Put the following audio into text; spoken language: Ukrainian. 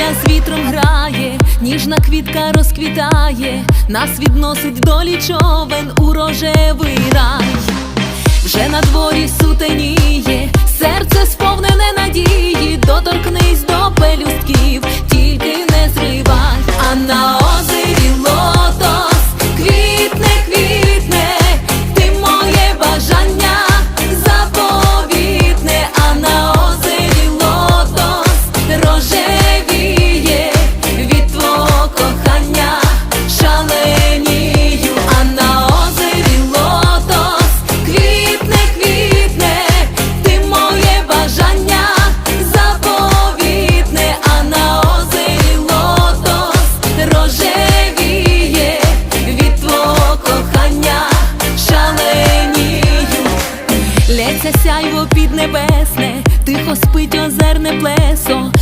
Доля з вітром грає, ніжна квітка розквітає, нас відносить долі човен у рожевий рай, вже на дворі сутеніє, серце сповнене надії, доторкнись до пелюстків, тільки не зривай. А на Сонця сяйво під небесне, тихо спить озерне плесо.